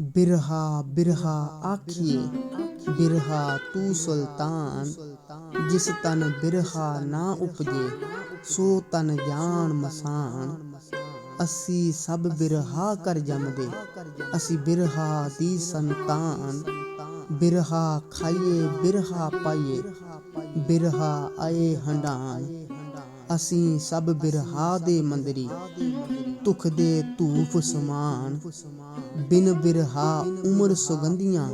ਬਿਰਹਾ ਬਿਰਹਾ ਆਖੀਏ। ਬਿਰਹਾ ਤੂੰ ਸੁਲਤਾਨ ਜਿਸ ਤਨ ਬਿਰਹਾ ਨਾ ਉਪਜੇ ਸੋ ਤਨ ਜਾਣ ਮਸਾਨ। ਅਸੀਂ ਸਭ ਬਿਰਹਾ ਕਰ ਜੰਮਦੇ ਅਸੀਂ ਬਿਰਹਾ ਦੀ ਸੰਤਾਨ। ਬਿਰਹਾ ਖਾਈਏ ਬਿਰਹਾ ਪਾਈਏ ਬਿਰਹਾ ਆਏ ਹੰਡਾਨ। ਅਸੀਂ ਸਭ ਬਿਰਹਾ ਦੇ ਮੰਦਰੀ ਤੁਖ ਦੇ ਧੂਫ ਸਮਾਨ, ਬਿਨ ਬਿਰਹਾ ਉਮਰ ਸੁਗੰਧੀਆਂ,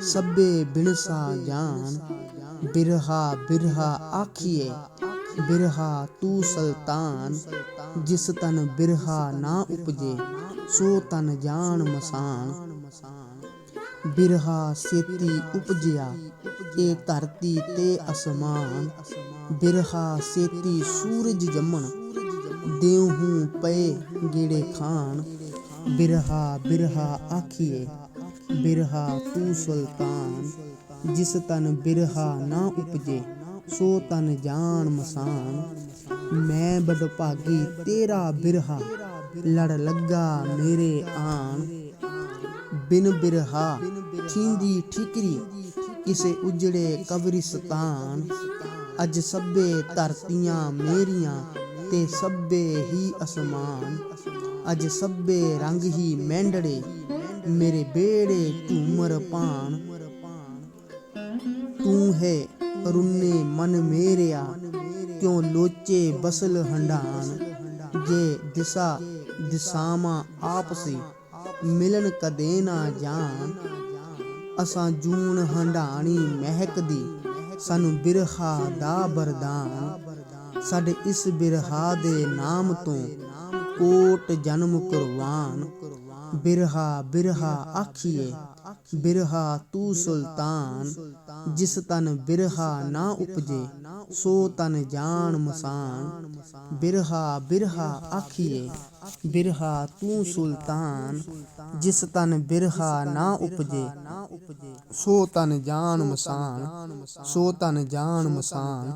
ਸਭੇ ਬਿਨਸਾ ਜਾਨ। ਬਿਰਹਾ ਬਿਰਹਾ ਆਖੀਏ ਬਿਰਹਾ ਤੂੰ ਸੁਲਤਾਨ, ਜਿਸ ਤਨ ਬਿਰਹਾ ਨਾ ਉਪਜੇ, ਸੋ ਤਨ ਜਾਣ ਮਸਾਨ। ਬਿਰਹਾ ਸੇਤੀ ਉਪਜਿਆ, ਇਹ ਧਰਤੀ ਤੇ ਅਸਮਾਨ। ਬਿਰਹਾ ਸੇਤੀ ਸੂਰਜ ਜੰਮਣ ਦੇਹੂ ਪਏ ਗੇੜੇ ਖਾਨ ਬਿਰਹਾ ਬਿਰਹਾ ਆਖੀਏ ਬਿਰਹਾ ਤੂੰ ਸੁਲਤਾਨ। ਜਿਸ ਤਨ ਬਿਰਹਾ ਨਾ ਉਪਜੇ, ਸੋ ਤਨ ਜਾਣ ਮਸਾਨ। ਮੈਂ ਬੜ ਭਾਗੀ ਤੇਰਾ ਬਿਰਹਾ, ਲੜ ਲੱਗਾ ਮੇਰੇ ਆਣ ਬਿਨ ਬਿਰਹਾ ਥੀਂਦੀ ਠਿਕਰੀ, ਕਿਸੇ ਉਜੜੇ ਕਬਰਿਸਤਾਨ। ਅੱਜ ਸਭੇ ਧਰਤੀਆਂ ਮੇਰੀਆਂ ਤੇ ਸਭੇ ਹੀ ਅਸਮਾਨ। ਅੱਜ ਸਭੇ ਰੰਗ ਹੀ ਮੈਂਡੜੇ, ਮੇਰੇ ਬੇੜੇ ਝੂਮਰ ਪਾਣ ਤੂੰ ਹੈ ਰੁੰਨੇ ਮਨ ਮੇਰਿਆ, ਕਿਉਂ ਲੋਚੇ ਬਸਲ ਹੰਡਾਨ ਜੇ ਦਿਸਾ ਦਿਸਾਵਾਂ ਆਪਸੀ ਮਿਲਨ ਕਦੇ ਨਾ ਜਾਣ। ਅਸਾਂ ਜੂਨ ਹੰਡਾਣੀ ਮਹਿਕਦੀ ਸਾਨੂੰ ਬਿਰਹਾ ਦਾ ਬਰਦਾਨ ਸਾਡੇ ਇਸ ਬਿਰਹਾ ਦੇ ਨਾਮ ਤੋਂ ਕੋਟ ਜਨਮ ਕੁਰਬਾਨ। ਬਿਰਹਾ ਬਿਰਹਾ ਆਖੀਏ। ਬਿਰਹਾ ਤੂੰ ਸੁਲਤਾਨ, ਜਿਸ ਤਨ ਬਿਰਹਾ ਨਾ ਉਪਜੇ, ਸੋ ਤਨ ਜਾਣ ਮਸਾਨ। ਬਿਰਹਾ ਬਿਰਹਾ ਆਖੀਏ ਬਿਰਹਾ ਤੂੰ ਸੁਲਤਾਨ, ਜਿਸ ਤਨ ਬਿਰਹਾ ਨਾ ਉਪਜੇ, ਸੋ ਤਨ ਜਾਣ ਮਸਾਨ, ਸੋ ਤਨ ਜਾਣ ਮਸਾਨ।